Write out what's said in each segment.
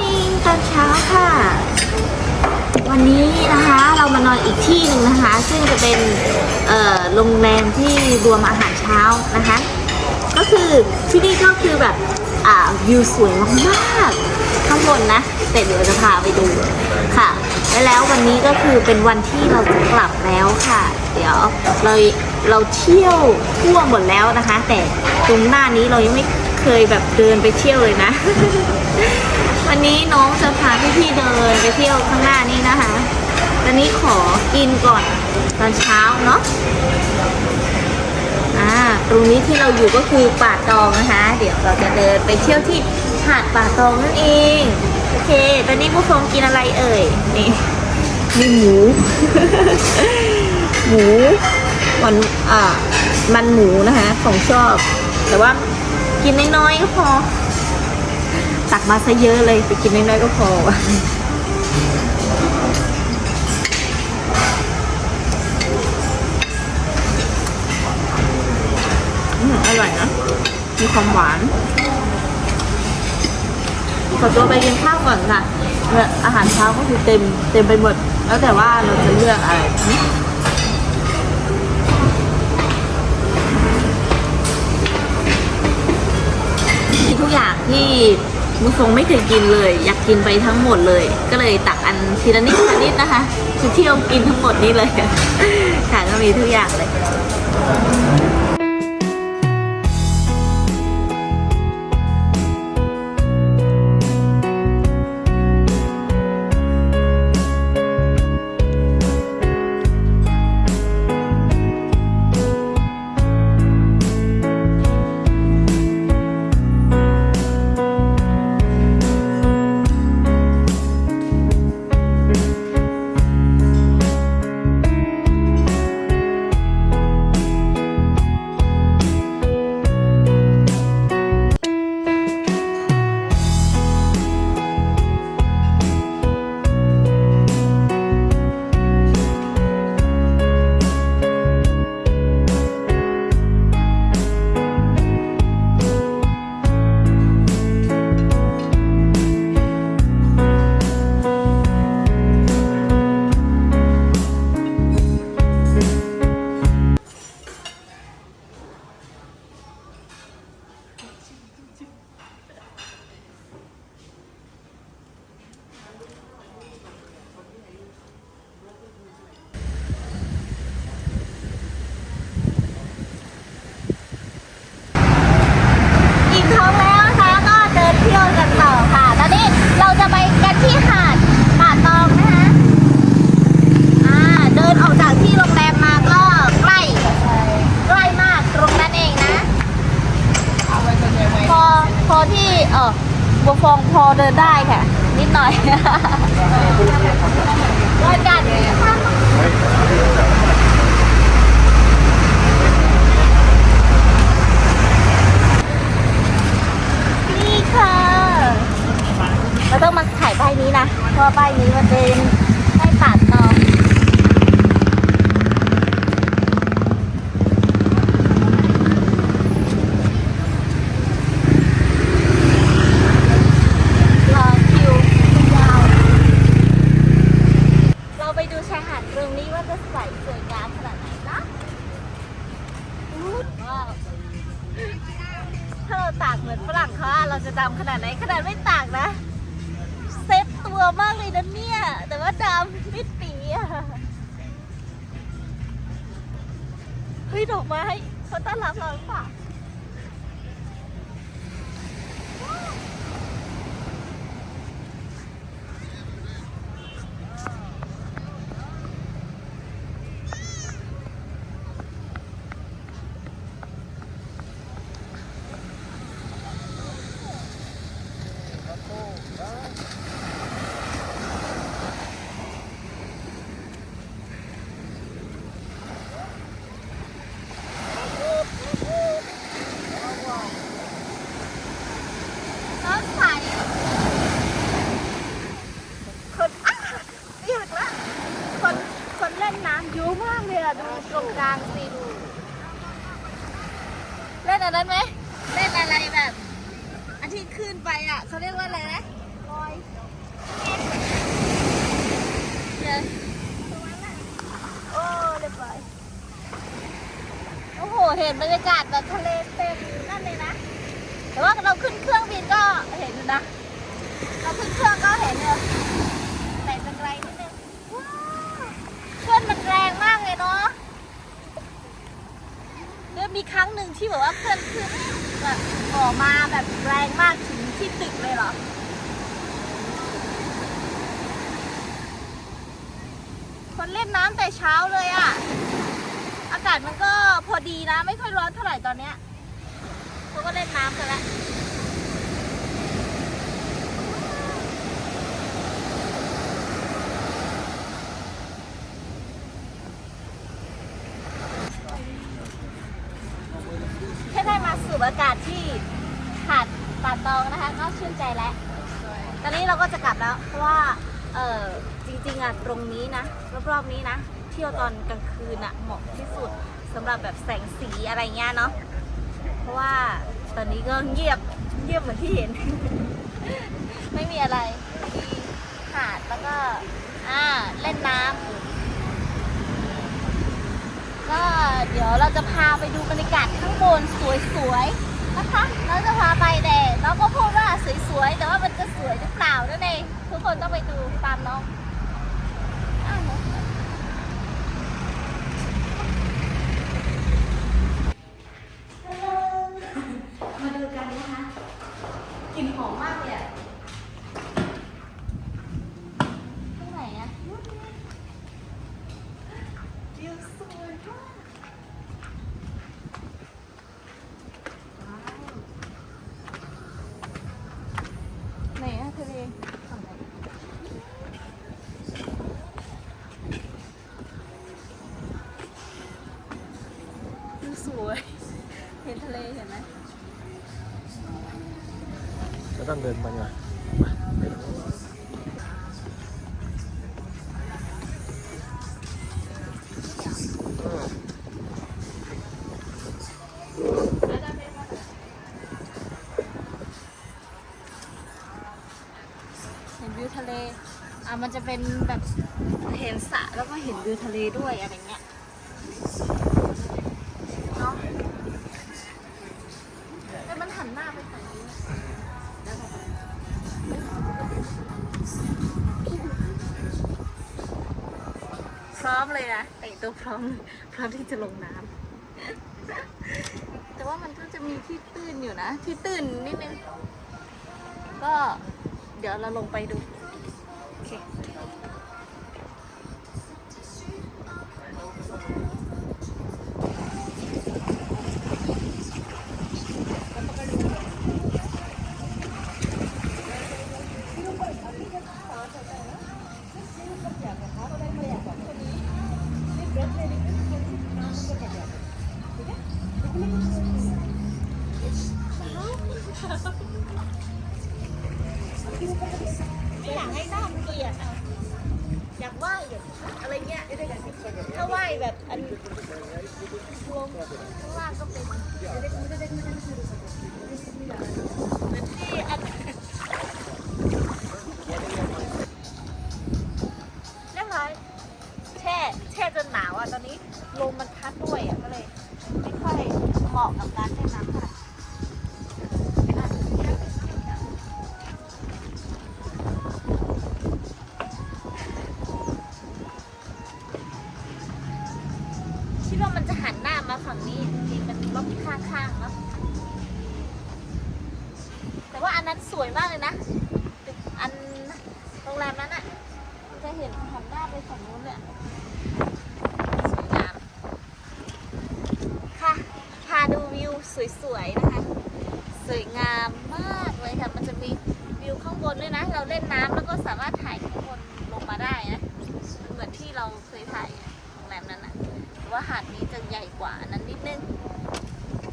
morning ตอนเช้าค่ะ วันนี้นะคะเรามานอนอีกที่หนึ่งนะคะ ซึ่งจะเป็นโรงแรมที่รวมอาหารเช้านะคะ ก็คือที่นี่ก็คือแบบอ่าวิวสวยมากๆข้างบนนะแต่เดี๋ยวจะพาไปดูค่ะ และแล้ววันนี้ก็คือเป็นวันที่เราจะกลับแล้วค่ะ เดี๋ยวเราเราเที่ยวทั่วหมดแล้วนะคะ แต่ตรงหน้านี้เรายังไม่เคยแบบเดินไปเที่ยวเลยนะ วันนี้น้องจะพาพี่ๆเดินไปเที่ยวข้างหน้านี้นะคะ ตอนนี้ขอกินก่อนตอนเช้าเนาะอ่าตรงนี้ที่เราอยู่ก็คือป่าตองนะคะ เดี๋ยวเราจะเดินไปเที่ยวที่หาดป่าตองนั่นเอง โอเค ตอนนี้ผู้ฟงกินอะไรเอ่ย นี่มีหมู หมูมันอ่ามันหมูนะคะ ของชอบ แต่ว่ากินน้อยๆก็พอ ตักมาซะเยอะเลยไปกินน้อยๆก็พออืมอร่อยนะ มีความหวาน ขอตัวไปกินข้าวก่อนค่ะ อาหารเช้าก็คือเต็มเต็มไปหมด แล้วแต่ว่าเราจะเลือกอะไรมีทุกอย่างที่ มุฟงไม่เคยกินเลย อยากกินไปทั้งหมดเลย ก็เลยตักอันทีละนิดทีละนิดนะคะคือเที่ยวกินทั้งหมดนี้เลยค่ะก็มีทุกอย่างเลย ดดำมิดปีอะเฮ้ยดอกไม้เขาต้อนรับเราหรือเปล่าน้ำใสคนอ้าเรียกละคนคนเล่นน้ำเยอะมากเลยอะดูตรงกลางสิดูเล่นอันนั้นไหมเล่นอะไรแบบ อันที่ขึ้นไปอะเขาเรียกว่าอะไรนะลอย ห็น บรรยากาศแบบทะเลเต็มนั่นเลยนะ แต่ว่าเราขึ้นเครื่องบินก็เห็นนะ เราขึ้นเครื่องก็เห็นเลยแต่จะไกลนิดนึงว้าวเครื่องมันแรงมากเลยเนาะคือมีครั้งหนึ่งที่แบบว่าเคลื่อนขึ้นแบบออกมาแบบแรงมากถึงที่ตึกเลยเหรอคนเล่นน้ำแต่เช้าเลยอะ่ะ อากาศมันก็พอดีนะ ไม่ค่อยร้อนเท่าไหร่ตอนเนี้ยเขาก็เล่นน้ำกันแล้วแค่ได้มาสูบอากาศที่หาดป่าตองนะคะ ก็ชื่นใจแล้ว ตอนนี้เราก็จะกลับแล้ว เพราะว่า เออจริงๆอะตรงนี้นะรอบๆนี้นะเที่ยวตอนกลางคืนอะเหมาะที่สุดสำหรับแบบแสงสีอะไรเงี้ยเนาะเพราะว่าตอนนี้ก็เงียบเงียบเหมือนที่เห็น ไม่มีอะไรมีหาดแล้วก็อ่าเล่นน้ำก็เดี๋ยวเราจะพาไปดูบรรยากาศข้างบนสวยๆ นะคะ เราจะพาไปแต่เราก็พูดว่าสวยๆ แต่ว่ามันจะสวยหรือเปล่านั่นเองทุกคนต้องไปดูตามน้องมาดูกันนะคะกลิ่นหอมมากเลยอะที่ไหนอะวิวสวยมาก ไหนอะทะเลฝั่งไหนดูสวย เห็นทะเลเห็นไหม ก็ต้อง เดินไปไงเห็นวิวทะเล อะมันจะเป็นแบบเห็นสระแล้วก็เห็นวิวทะเลด้วยอะไรเงี้ย มพร้อมที่จะลงน้ำแต่ว่ามันก็จะมีที่ตื้นอยู่นะ ที่ตื้นนิดนึง ก็เดี๋ยวเราลงไปดู โอเค สวยนะคะ สวยงามมากเลยค่ะ มันจะมีวิวข้างบนด้วยนะ เราเล่นน้ำแล้วก็สามารถถ่ายข้างบนลงมาได้นะเหมือนที่เราเคยถ่ายโรงแรมนั้นนะแต่ว่าหาดนี้จะใหญ่กว่านั้นนิดนึง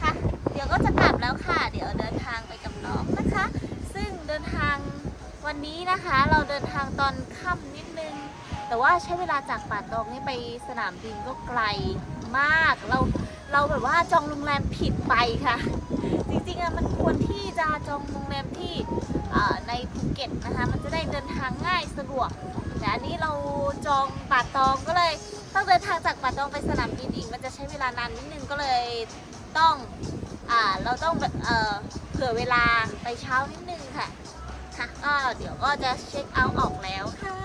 ค่ะ เดี๋ยวก็จะกลับแล้วค่ะ เดี๋ยวเดินทางไปกับน้องนะคะ ซึ่งเดินทางวันนี้นะคะ เราเดินทางตอนค่ำนิดนึง แต่ว่าใช้เวลาจากป่าตองนี่ไปสนามบินก็ไกลมาก เรา เราแบบว่าจองโรงแรมผิดไปค่ะ จริงๆอะมันควรที่จะจองโรงแรมที่ในภูเก็ตนะคะ มันจะได้เดินทางง่ายสะดวก แต่อันนี้เราจองป่าตองก็เลยต้องเดินทางจากป่าตองไปสนามบินอีก มันจะใช้เวลานานนิดนึงก็เลยต้องอ่าเราต้องเอ่อเผื่อเวลาไปเช้านิดนึงค่ะ ค่ะก็เดี๋ยวก็จะเช็คเอาท์ออกแล้วค่ะ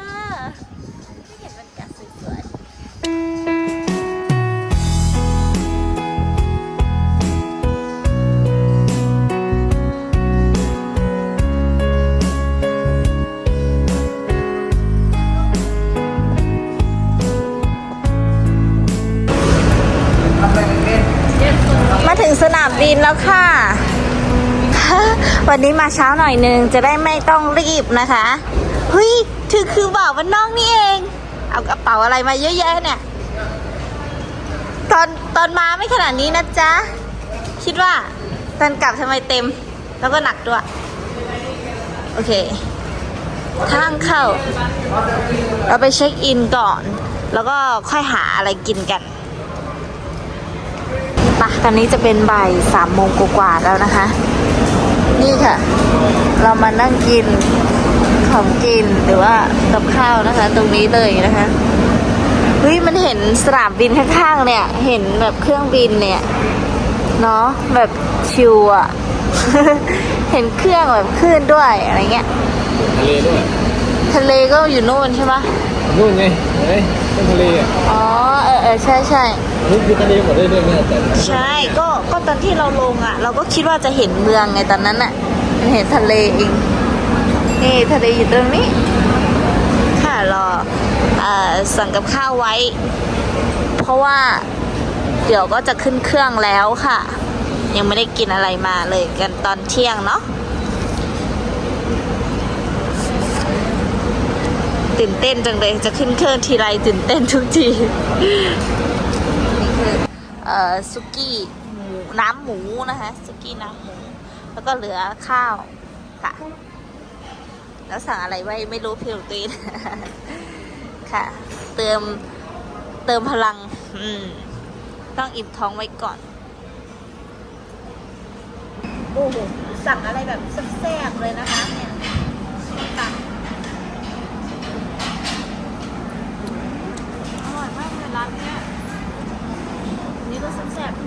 นามบินแล้วค่ะ วันนี้มาเช้าหน่อยนึง จะได้ไม่ต้องรีบนะคะเฮ้ยถือคือบ่าววันน้อกนี่เอง เอากระเป๋าอะไรมาเยอะแยะเนี่ย ตอนตอนมาไม่ขนาดนี้นะจ๊ะ คิดว่าตอนกลับทำไมเต็ม แล้วก็หนักด้วย โอเคทางเข้า เราไปเช็คอินก่อน แล้วก็ค่อยหาอะไรกินกันะตอนนี้จะเป็นบ่ายสามโมงกว่าๆแล้วนะคะ นี่ค่ะ เรามานั่งกินของกินหรือว่ากับข้าวนะคะ ตรงนี้เลยนะคะเฮ้ยมันเห็นสนามบินข้างๆเนี่ย เห็นแบบเครื่องบินเนี่ยเนาะแบบชิวอะเห็นเครื่องแบบขึ้นด้วยอะไรเงี้ยทะเลด้วยทะเลก็อยู่โน่นใช่ปะนู่นไงเห็นไหม เป็นทะเลอะอ๋อเออเออใช่ใช่นี่คือทะเลหมดเลยด้วยเนี่ยแต่ใช่ก็ก็ตอนที่เราลงอะ เราก็คิดว่าจะเห็นเมืองไงตอนนั้นอะมันเห็นทะเลเองนี่ทะเลอยู่ตรงนี้ ค่ะรอเอ่อสั่งกับข้าวไว้ เพราะว่าเดี๋ยวก็จะขึ้นเครื่องแล้วค่ะ ยังไม่ได้กินอะไรมาเลยกันตอนเที่ยงเนาะ ตื่นเต้นจังเลย จะขึ้นเครื่องทีไรตื่นเต้นทุกที นี่คือเอ่อซุกี้หมูน้ำหมูนะคะซุกี้น้ำหมู แล้วก็เหลือข้าวค่ะ แล้วสั่งอะไรไว้ไม่รู้พี่หลวงตีนค่ะ เติมเติมพลัง อืม ต้องอิ่มท้องไว้ก่อนโอ้โหสั่งอะไรแบบแซ่บๆเลยนะคะเนี่ยตักอร่อยมาก เลยร้านเนี้ยนี่ก็แซ่บๆ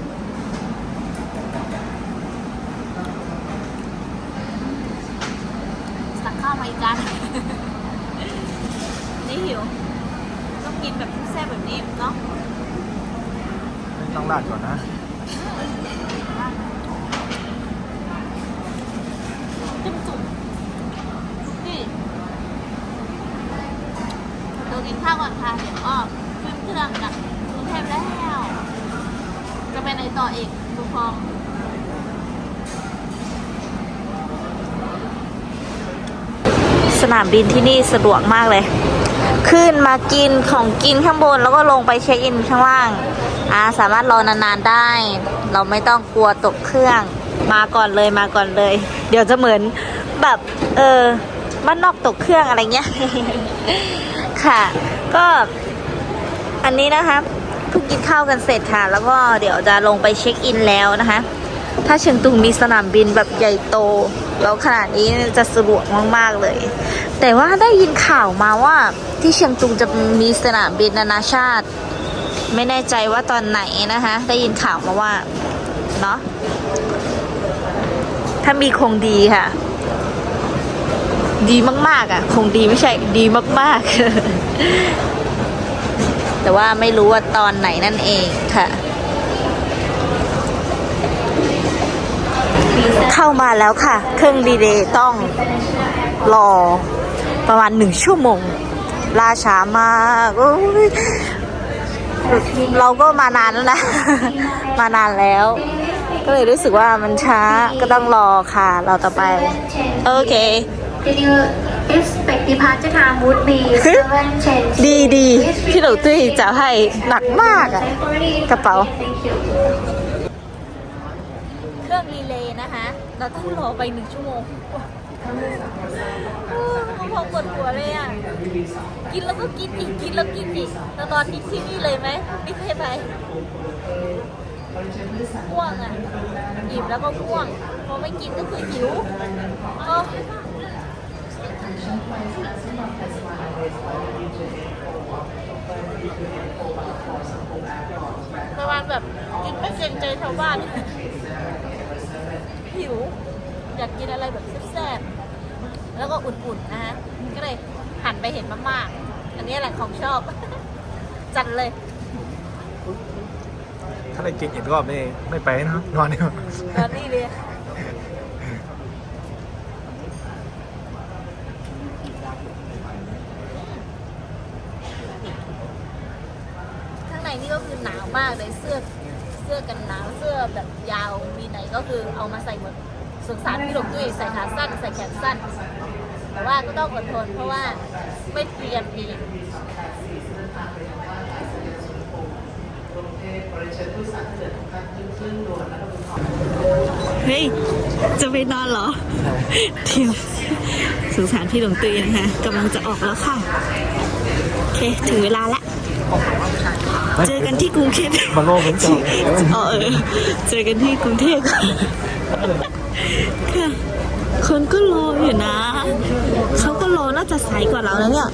สั่งข้าวมาอีกจานนี่หิว ต้องกินแบบแซ่บแบบนี้เนาะต้องราดก่อนนะ จิ้มจุ่มนี่เรากินข้าวก่อนค่ะ เดี๋ยวก็ขึ้นเครื่องกลับกรุงเทพแล้ว จะไปไหนต่ออีกดูพอง สนามบินที่นี่สะดวกมากเลย ขึ้นมากินของกินข้างบนแล้วก็ลงไปเช็คอินข้างล่างอ่าสามารถรอนานๆได้ เราไม่ต้องกลัวตกเครื่องมาก่อนเลยมาก่อนเลย เดี๋ยวจะเหมือนแบบเออบ้านนอกตกเครื่องอะไรเงี้ยค่ะ ก็อันนี้นะคะเพิ่งกินข้าวกันเสร็จค่ะ แล้วก็เดี๋ยวจะลงไปเช็คอินแล้วนะคะ ถ้าเชียงตุงมีสนามบินแบบใหญ่โต แล้วขนาดนี้จะสะดวกมากๆเลย แต่ว่าได้ยินข่าวมาว่าที่เชียงตุงจะมีสนามบินนานาชาติ ไม่แน่ใจว่าตอนไหนนะคะ ได้ยินข่าวมาว่าเนาะถ้ามีคงดีค่ะ ดีมาก ๆ อะ คงดีไม่ใช่ดีมาก ๆ แต่ว่าไม่รู้ว่าตอนไหนนั่นเองค่ะ เข้ามาแล้วค่ะ เครื่องดีเดย์ต้องรอประมาณหนึ่งชั่วโมงล่าช้ามากโอ้ยเราก็มานานแล้วนะ มานานแล้ว ก็เลยรู้สึกว่ามันช้าก็ต้องรอค่ะ เราต่อไป โอเค The new expect departure time would be 7ดีดีพี่หนูตุ้ยจะให้หนักมากอะกระเป๋า Thank you. เครื่องรีเลย์ นะคะ เราต้องรอไปหนึ่งชั่วโมงพอปวดหัวเลยอะ กินแล้วก็กินอีก กินแล้วกินอีกแล้วตอนนี้ที่นี่เลยไหม ไม่เคยไปง่วงอะอิ่มแล้วก็ง่วง พอไม่กินก็คือหิวก็ประมาณแบบกินไม่เกรงใจชาวบ้าน หิว อยากกินอะไรแบบแซ่บๆแล้วก็อุ่นๆนะฮะก็เลยหันไปเห็นมากๆอันนี้แหละของชอบ จัดเลย ถ้าได้กินอีกรอบนี่ไม่ไปนะนอนนี่ ตอนนี้เลยข้างในนี่ก็คือหนาวมากเลยเสื้อเสื้อกันหนาวเสื้อ แบบยาวมีไหนก็คือเอามาใส่หมดสงสารพี่หลงตุ้ยใส่ขาสั้น ใส่แขนสั้น แต่ว่าก็ต้องอดทนเพราะว่าไม่เตรียมอีกเฮ้ย จะไปนอนเหรอ เที่ยวสงสารพี่หลงตุยนะคะกำลังจะออกแล้วค่ะ โอเค ถึงเวลาละ เจอกันที่กรุงเทพมาโลกเป็นจออ๋อเออเจอกันที่กรุงเทพค่ะค่ะคนก็รออยู่นะ เขาก็รอน่าจะสายกว่าเราแล้วเนี่ย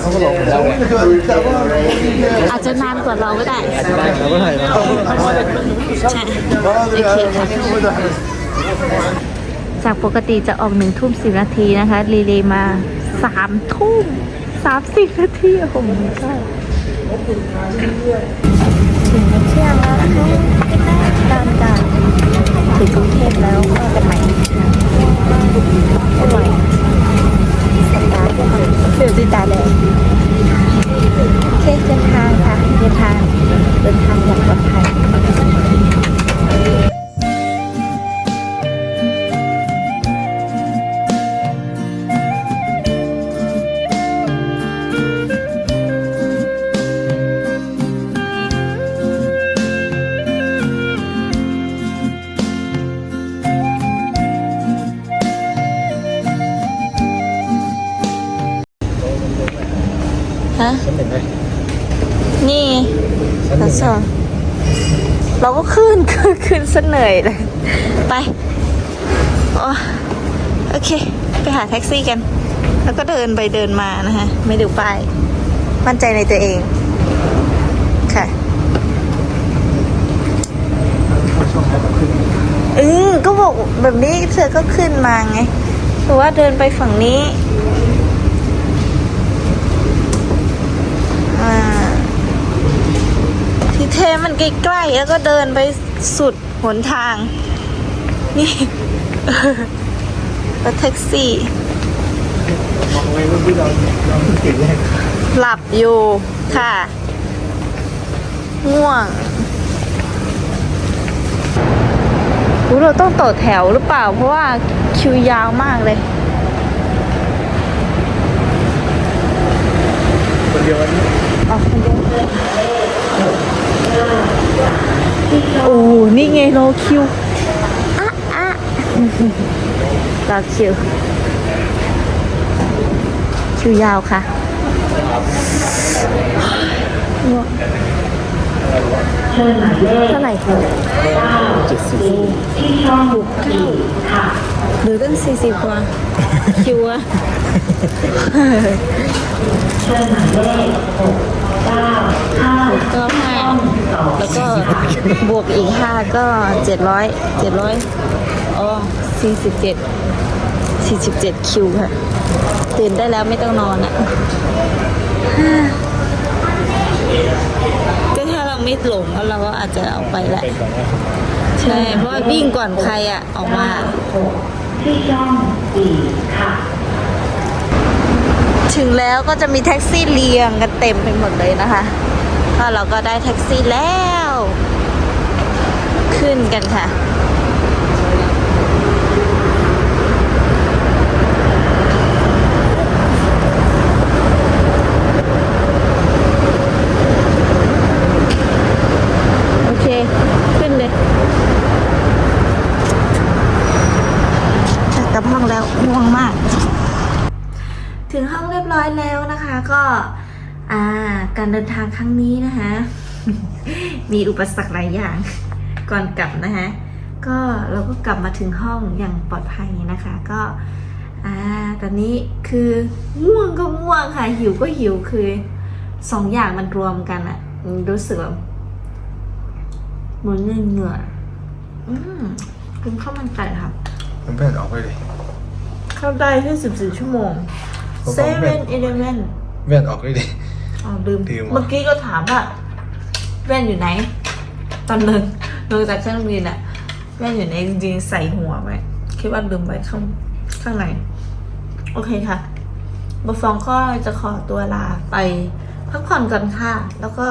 เขาก็หลอกเราไงอาจจะนานกว่าเราก็ได้ได้เราก็ให้นะใช่โอเคค่ะ จากปกติจะออกหนึ่งทุ่มสิบนาทีนะคะรีเลย์มาสามทุ่มสามสิบนาทีโอ้โหถึงเที่ยงแล้วนะ ฮะฉันเห็นไหมนี่ฉันทเห็ดนสอบเราก็ขึ้นขึ้นขึ้นซะเหนื่อยเลยไปโอ้โอเค ไปหาแท็กซี่กัน แล้วก็เดินไปเดินมานะฮะไม่ดูป้ายมั่นใจในตัวเอง ค่ะอืมก็บอกแบบนี้เธอก็ขึ้นมาไงเพราะว่าเดินไปฝั่งนี้ อ่า ที่ เทมันใกล้ๆแล้วก็เดินไปสุดหนทาง นี่รถแท็กซี่มองไว้ว่าที่เราเราติดแรกหลับอยู่ค่ะ ง่วงอุ๊ยเราต้องต่อแถวหรือเปล่า เพราะว่าคิวยาวมากเลยคนเดียวกันนี้ออกคนเดียว โอ้นี่ไงรอคิวอะอะรอคิว คิวยาวค่ะง่วงเท่าไหร่คะเจ็ดสิบหรือตั้งสี่สิบกว่า คิวอะก็ ห้าแล้วก็บวกอีกห้าก็เจ็ดร้อยเจ็ดร้อยอ๋อสี่สิบเจ็ดสี่สิบเจ็ดคิวค่ะ ตื่นได้แล้วไม่ต้องนอนอะก็ถ้าเราไม่หลงเราก็อาจจะเอาไปแหละใช่ เพราะว่าวิ่งก่อนใครอะ ออกมา ถึงแล้วก็จะมีแท็กซี่เรียงกันเต็มไปหมดเลยนะคะก็เราก็ได้แท็กซี่แล้ว ขึ้นกันค่ะโอเคขึ้นเลยกลับห้องแล้วง่วงมาก ถึงห้องเรียบร้อยแล้วนะคะ ก็อ่าการเดินทางครั้งนี้นะคะ มีอุปสรรคหลายอย่างก่อนกลับนะคะก็เราก็กลับมาถึงห้องอย่างปลอดภัยนะคะ ก็อ่าตอนนี้คือง่วงก็ง่วงค่ะ หิวก็หิวคือสองอย่างมันรวมกันอะรู้สึกแบบเหมือนเหนื่อยๆอืมกินข้าวมันไก่ค่ะเพื่อนๆออกไปเลย เข้าได้แค่สิบสี่ชั่วโมง ผมเซบอกแม่เว่นอีเลเว่นเพื่อนออกเลยดิ อ๋อลืม ลืมเหรอเมื่อกี้ก็ถามว่าแว่นอยู่ไหน ตอนหนึ่งลงจากเครื่องบินอะแว่นอยู่ไหนจริงๆใส่หัวไว้คิดว่าลืมไว้ข้างข้างในโอเคค่ะบฟองก็จะขอตัวลาไปพักผ่อนก่อนค่ะ แล้วก็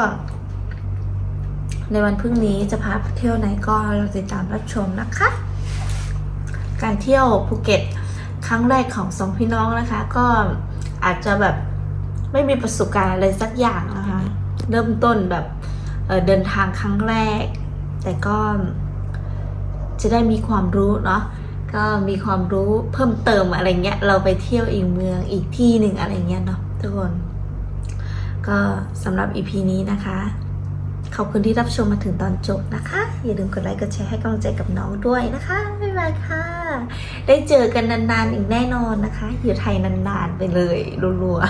ในวันพรุ่งนี้จะพาไปเที่ยวไหนก็เราติดตามรับชมนะคะ การเที่ยวภูเก็ตค รั้งแรกของสองพี่น้องนะคะ ก็อาจจะแบบไม่มีประสบการณ์อะไรสักอย่างนะคะ เริ่มต้นแบบเเดินทางครั้งแรก แต่ก็จะได้มีความรู้เนาะก็มีความรู้เพิ่มเติมอะไรเงี้ย เราไปเที่ยวอีกเมืองอีกที่หนึ่งอะไรเงี้ยเนาะทุกคน ก็สำหรับ EP นี้นะคะ ขอบคุณที่รับชมมาถึงตอนจบนะคะ อย่าลืมกดไลค์กดแชร์ให้กำลังใจกับน้องด้วยนะคะ บ๊าค่ะ ได้เจอกันนานๆอีกแน่นอนนะคะ อยู่ไทยนานๆไปเลยรัวๆ